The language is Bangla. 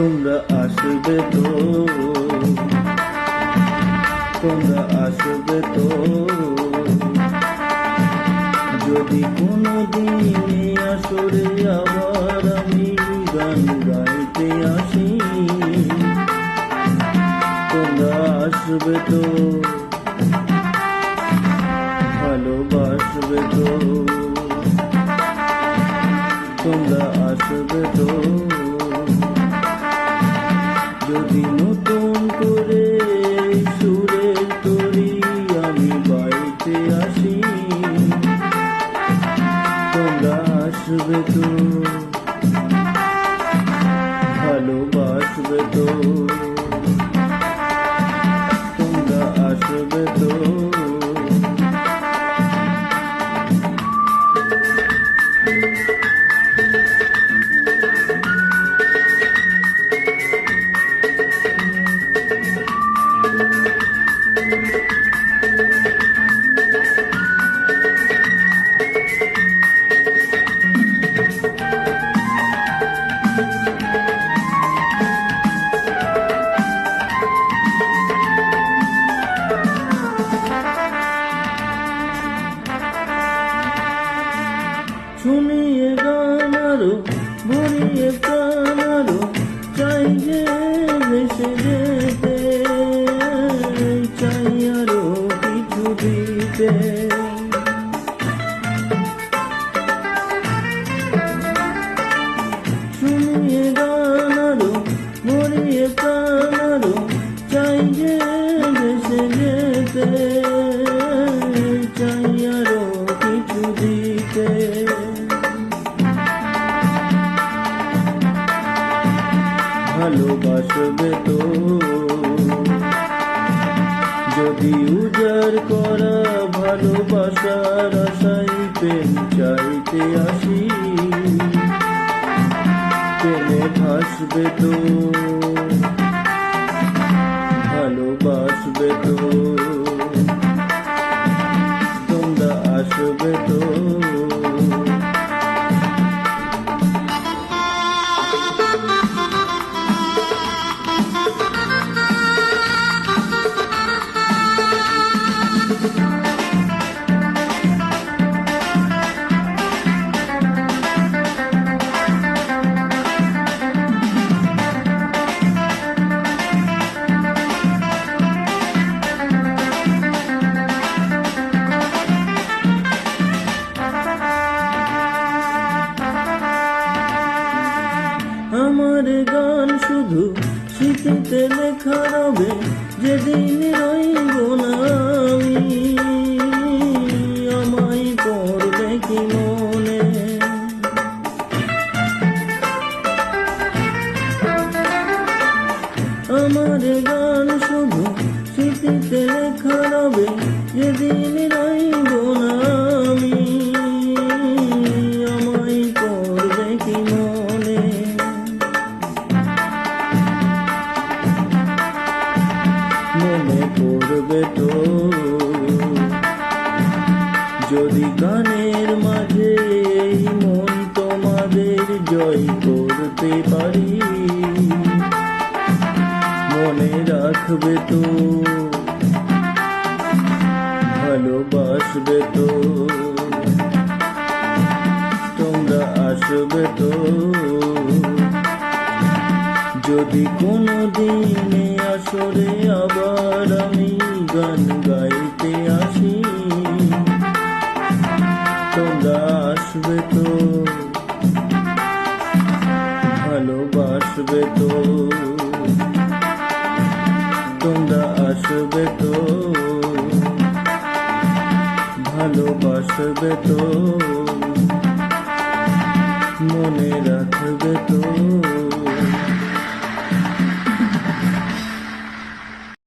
তোমরা আসবে তো। তোমরা আসবে তো। যদি কোনো দিন আসরে যদি করে আমি বাড়িতে আসি। আসবে তো ভালোবাসবে তো। গান আরও ভরিয়ে প্রাণ আরও চাই যে ভেসে যেতে চাই আরও কিছু দিতে। ভালোবাসবে তো যদি উজাড় করা ভালোবাসার আশাই প্রেম চাইতে আসি, প্রেমে ভাসবে তো। ভালোবাসবে তো। তোমরা আসবে তো। শুধু স্মৃতিতে লেখা রবে যেদিন রইব না আমি আমায় পড়বে কি মনে? তো? যদি গানের মাঝে এই মন তোমাদের জয় করতে পারি, মনে রাখবে তো? ভালোবাসবে তো? তোমরা আসবে তো? যদি কোনো দিনে আসরে আবার আমি গান গাইতে আসি, তোমরা আসবে তো, ভালোবাসবে তো, তোমরা আসবে তো, ভালোবাসবে তো, মনে রাখবে তো।